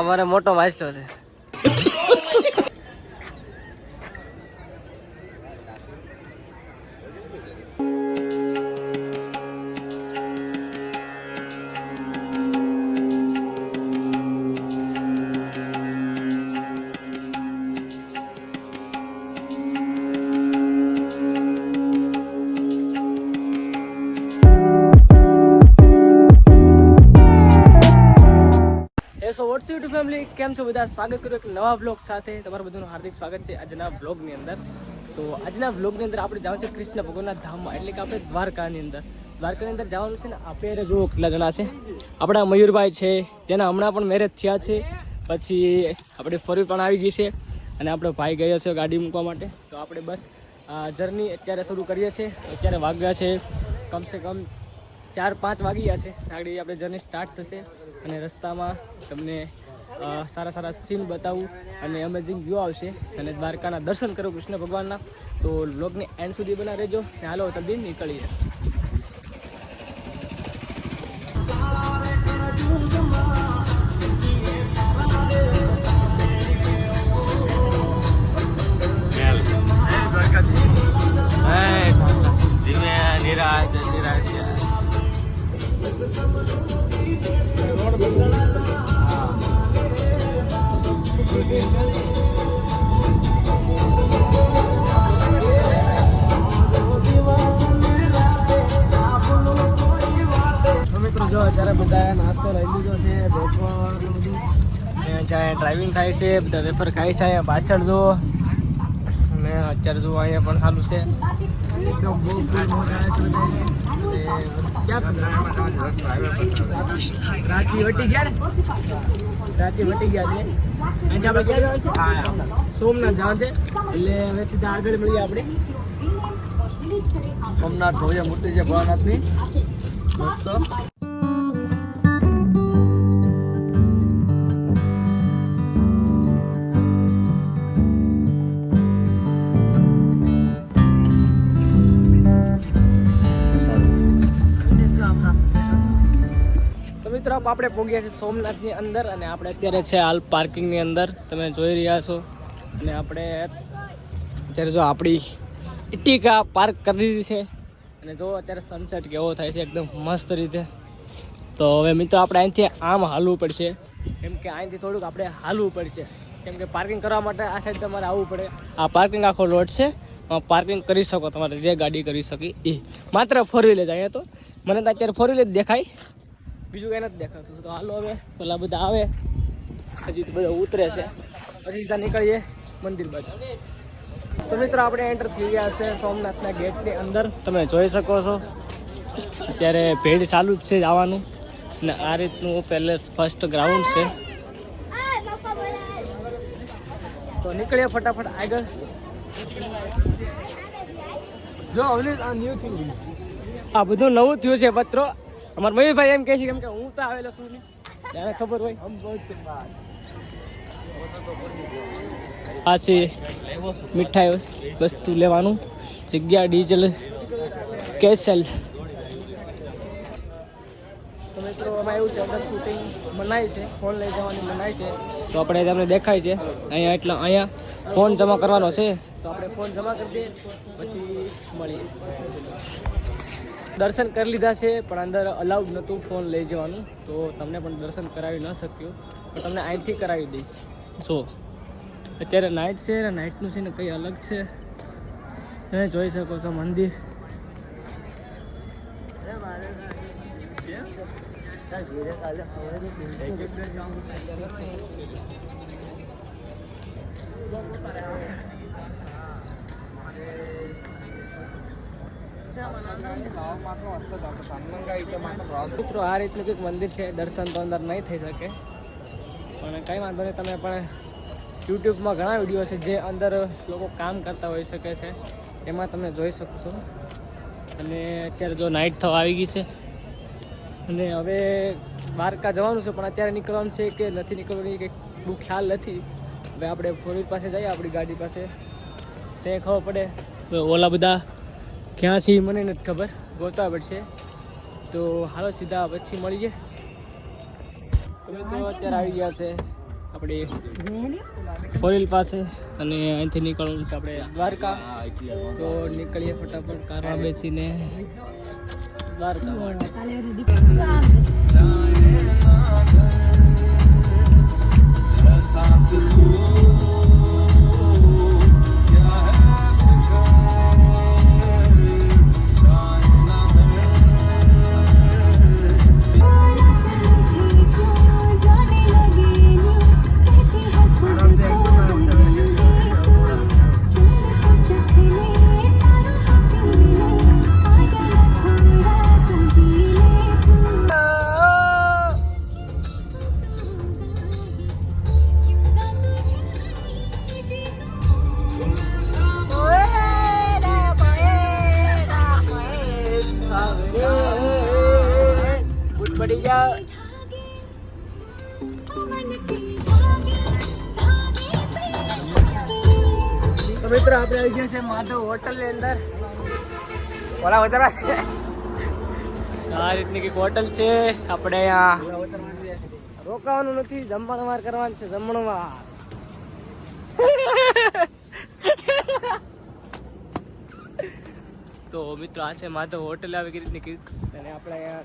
અમારે મોટો વાંચતો છે. So what's YouTube family. કેમ છો બધા? સ્વાગત કર્યું એક નવા બ્લોગ સાથે. તમારું બધાનું હાર્દિક સ્વાગત છે આજના બ્લોગની અંદર. તો આજના બ્લોગની અંદર આપણે જવાનું છે કૃષ્ણ ભગવાનના ધામમાં, એટલે કે આપણે દ્વારકાની અંદર. દ્વારકાની અંદર જવાનું છે ને, આપણે જો કેટલા છે. આપણા મયુરભાઈ છે, જેના હમણાં પણ મેરેજ થયા છે. પછી આપણે ફોર પણ આવી ગઈ છે. અને આપણો ભાઈ ગયો છે ગાડી મૂકવા માટે. તો આપણે બસ જર્ની અત્યારે શરૂ કરીએ છીએ. અત્યારે વાગ્યા છે, કમસે કમ ચાર, પાંચ વાગી ગયા છે. આગળ આપણે જર્ની સ્ટાર્ટ થશે અને રસ્તામાં તમને સારા સારા સીન બતાવું અને અમેઝિંગ વ્યૂ આવશે. અને દ્વારકાના દર્શન કરો કૃષ્ણ ભગવાનના. તો બ્લોગને એન્ડ સુધી બના રહેજો ને હાલો જલ્દી નીકળીએ. તો જો અત્યારે બધા નાસ્તો લઈ લીધો છે વેફર બધું. ડ્રાઇવિંગ થાય છે, બધા વેફર ખાય છે, અહીંયા પાછળ જો અને અત્યારે જો અહીંયા પણ સારું છે. રાંચી વટી ગયા છે. સોમનાથ જવાનું છે. એટલે હવે સીધા આગળ મળીએ આપણે. સોમનાથ ભવ્ય મૂર્તિ છે ભોળાનાથની મસ્ત. તો આપણે પહોંચ્યા છે સોમનાથની અંદર અને આપણે અત્યારે છે હાલ પાર્કિંગની અંદર. તમે જોઈ રહ્યા છો. અને આપણે અત્યારે જો આપણી ઇટિકા પાર્ક કરી દીધી છે. અને જો અત્યારે સનસેટ કેવો થાય છે એકદમ મસ્ત રીતે. તો હવે મિત્રો આપણે અહીંથી આમ હાલવું પડશે. કેમ કે અહીંથી થોડુંક આપણે હાલવું પડશે. કેમ કે પાર્કિંગ કરવા માટે આ સાઈડ તમારે આવવું પડે. આ પાર્કિંગ આખો લોટ છે. પાર્કિંગ કરી શકો તમારે જે ગાડી કરી શકી એ માત્ર ફોર વ્હીલર જ અહીંયા તો. મને તો અત્યારે ફોર વ્હીલર દેખાય. બીજું કઈ નથી દેખાતું. તો હાલો હવે પેલા બધા આવે. હજી તો બધા ઉતરે છે. પછી ત્યાં નીકળીએ મંદિર બાજુ. તો મિત્રો, આપણે એન્ટર થઈ ગયા છે સોમનાથના ગેટની અંદર. તમે જોઈ શકો છો. અત્યારે ભેડ ચાલુ જ છે જવાનું. ને આ રીતનું પેલેસ ફર્સ્ટ ગ્રાઉન્ડ છે. તો નીકળીએ ફટાફટ આગળ. જો અવનીશ આ થયું આ બધું નવું થયું છે પત્રો અમારા મયુરભાઈ એમ કહે છે કેમ કે હું તો આવેલો છું ને. એને ખબર હોય. આ છે મીઠાઈ વસ્તુ લેવાનું. જગ્યા ડીઝલ કેસલ. તો મિત્રો એમાં એવું છે અંદર શૂટિંગ મનાય છે ફોન લઈ જવાની મનાય છે. તો આપણે તમને દેખાય છે. અહીંયા એટલા અહીંયા ફોન જમા કરવાનો છે. તો આપણે ફોન જમા કરી દઈએ પછી મળીએ. દર્શન કરી લીધા છે, પણ અંદર અલાઉડ નહોતું ફોન લઈ જવાનું. તો તમને પણ દર્શન કરાવી ન શક્યું. પણ તમને અહીંથી કરાવી દઈશ. જો, અત્યારે નાઇટ છે ને નાઇટનું છે ને કંઈ અલગ છે? તમે જોઈ શકો છો મંદિર. મિત્રો, આ રીતનું કંઈક મંદિર છે, દર્શન તો અંદર નહીં થઈ શકે. પણ કંઈ વાંધો નહીં, તમે પણ યુટ્યુબમાં ઘણા વીડિયો છે જે અંદર લોકો કામ કરતા હોઈ શકે છે. એમાં તમે જોઈ શકશો. અને અત્યારે જો નાઇટ થવા આવી ગઈ છે. અને હવે દ્વારકા જવાનું છે, પણ અત્યારે નીકળવાનું છે કે નથી નીકળવાનું કે બહુ ખ્યાલ નથી. હવે આપણે ફોર પાસે જઈએ, આપણી ગાડી પાસે. તે ખબર પડે? ઓલા બધા ક્યાં છે એ મને નથી ખબર ગોતા પડશે. તો હાલો સીધા પછી મળીએ. તો અત્યારે આવી ગયા છે આપણે ફોરેલ પાસે અને અહીંથી નીકળવાનું છે આપણે દ્વારકા. તો નીકળીએ ફટાફટ કારમાં બેસીને. દ્વારકા. તો મિત્રો આપણે આવી ગયા છે માધવ હોટલની અંદર. ઓલા વધારા આ રીતની કંઈક હોટલ છે. આપણે અહીંયા રોકાવાનું નથી જમણ વાર કરવાનું છે જમણ વાર. તો મિત્રો આ છે માધવ હોટલ આવી ગઈ રીતની કીક અને આપણે અહીંયા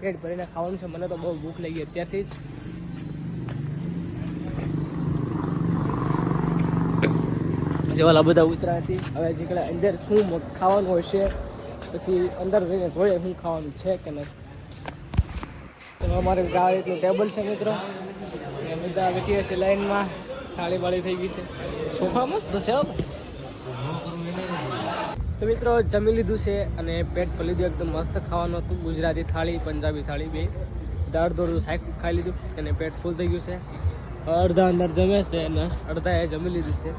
પેટ ભરીને ખાવાનું છે. મને તો બહુ ભૂખ લાગી અત્યારથી જ. જે ઓલા બધા ઉતરા હવે નીકળે અંદર શું ખાવાનું ખાવાનું હશે પછી અંદર જઈને જોઈએ શું ખાવાનું છે કે નહીં. અમારે આ રીતનું ટેબલ છે મિત્રો. બધા બેઠી હશે લાઈનમાં. થાળી બાળી થઈ ગઈ છે. સોફા મસ્ત છે. તો મિત્રો જમી લીધું છે અને પેટ ભરી લીધું એકદમ મસ્ત ખાવાનું હતું. ગુજરાતી થાળી, પંજાબી થાળી બે. દાળ દોડું શાક ખાઈ લીધું અને પેટ ફૂલ થઈ ગયું છે. અડધા અંદર જમે છે અને અડધા એ જમી લીધું છે.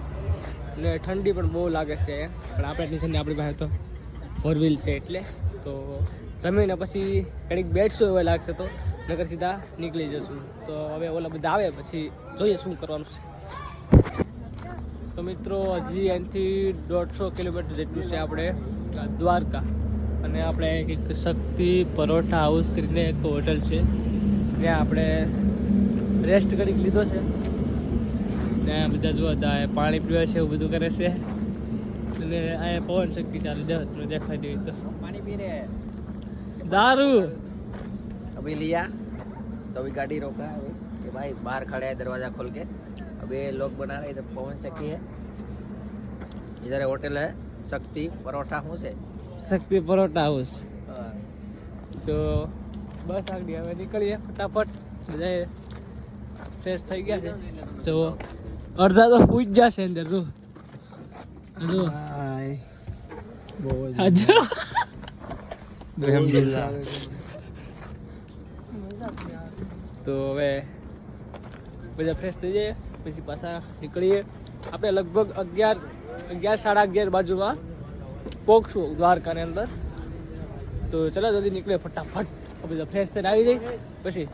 અને ઠંડી પણ બહુ લાગે છે. પણ આપણે નીચેની આપણી પાસે તો ફોર વ્હીલ છે એટલે. તો જમીને પછી કંઈક બેઠશું એવું લાગશે તો નગર સીધા નીકળી જશું. તો હવે ઓલા બધા આવે, પછી જોઈએ શું કરવાનું છે. તો મિત્રો, હજી અહીંથી દોઢસો કિલોમીટર જેટલું છે આપણે દ્વારકા. અને આપણે એક શક્તિ પરોઠા હાઉસ કરીને એક હોટલ છે. ત્યાં આપણે રેસ્ટ કરી લીધો છે. ત્યાં બધા જો હતા એ પાણી પીવે છે એવું બધું કરે છે અને અહીંયા પવન શક્તિ ચાલુ જાય તમને દેખાઈ દે તો पानी पी रहे हैं દારૂ अभी लिया तो अभी गाड़ी रोका है अभी कि भाई बाहर खड़े हैं दरवाजा खोल के अभी ये लोग बना रहे इधर पवन चक्की है इधर होटल है शक्ति परोठा हूँ से શક્તિ પરોઠા હાઉસ हाँ। તો બસ આગળ હવે નીકળીએ ફટાફટ બધાએ ફ્રેશ થઈ ગયા છે જો અડધા તો પૂજ જશે અંદર જો. જો. તો હવે બધા ફ્રેશ થઈ જઈએ પછી પાછા નીકળીએ. આપણે લગભગ અગિયાર અગિયાર સાડા અગિયાર બાજુમાં પહોંચશું દ્વારકાની અંદર. તો ચલો જલ્દી નીકળે ફટાફટ. બધા ફ્રેશ થઈને આવી જાય પછી.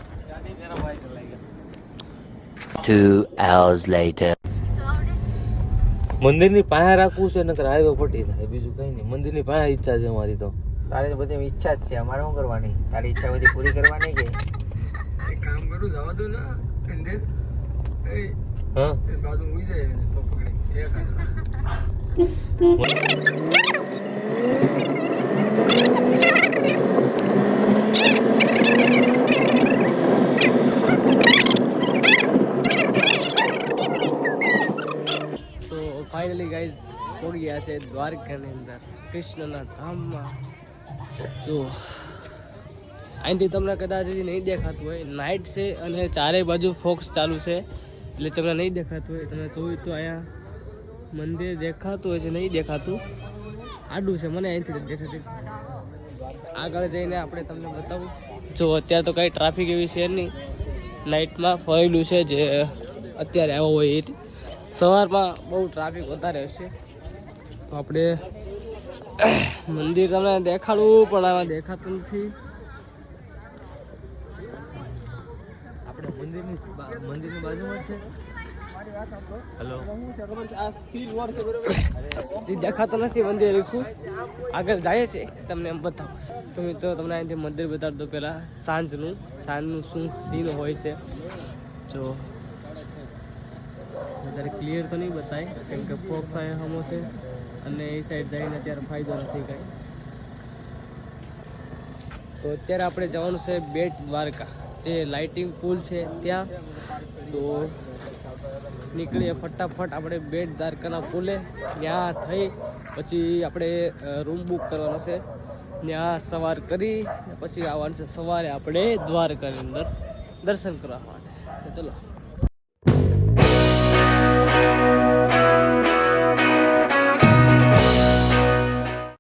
Two hours later. મંદિરની પાસે રાખવું છે નકર હાઈવે પટી થાય બીજું કઈ નહીં. મંદિરની પાસે ઈચ્છા છે મારી તો. તારી બધી ઈચ્છા જ છે. અમારે શું કરવાની? તારી ઈચ્છા બધી પૂરી કરવાની કે? એક કામ કરું જવા દો ને અંદર હા? બાજુ ઉઈ જાય તો પકડી. તો ગયા છે દ્વારકાની અંદર, કૃષ્ણના ધામમાં. જો, અહીંથી તમને કદાચ હજી નહીં દેખાતું હોય નાઇટ છે અને ચારેય બાજુ ફોક્સ ચાલુ છે, એટલે તમને નહીં દેખાતું હોય, તમે જોયું તો અહીંયા મંદિર દેખાતું હોય છે, નહીં દેખાતું. આડું છે, મને અહીંથી દેખાતું. આગળ જઈને આપણે તમને બતાવું. જો, અત્યારે તો કંઈ ટ્રાફિક એવી છે નહીં. નાઇટમાં ફરેલું છે જે અત્યારે આવો હોય એ સવારમાં બહુ ટ્રાફિક વધારે હશે. તો આપણે મંદિર તમને દેખાડવું પણ આમાં દેખાતું નથી. આપણે મંદિરની મંદિરની બાજુમાં છે. હેલો જે દેખાતો નથી મંદિર આગળ જાય છે તમને એમ બતાવું. તો મિત્રો તમને અહીંથી મંદિર બતાવી દો પહેલાં સાંજનું. સાંજનું શું સીન હોય છે? જો. વધારે ક્લિયર તો નહીં બતાય કેમ કે ફોક્સ અહીંયા હમો છે. અને એ સાઈડ જઈને અત્યારે ફાયદો નથી કાંઈ. તો અત્યારે આપણે જવાનું છે બેટ દ્વારકા. જે લાઇટિંગ પુલ છે ત્યાં. તો નીકળીએ ફટાફટ આપણે બેટ દ્વારકાના પુલે ત્યાં થઈ. પછી આપણે રૂમ બુક કરવાનો છે. ત્યાં સવાર કરી, પછી આવવાનું છે સવારે આપણે દ્વારકાની અંદર દર્શન કરવા માટે. ચલો.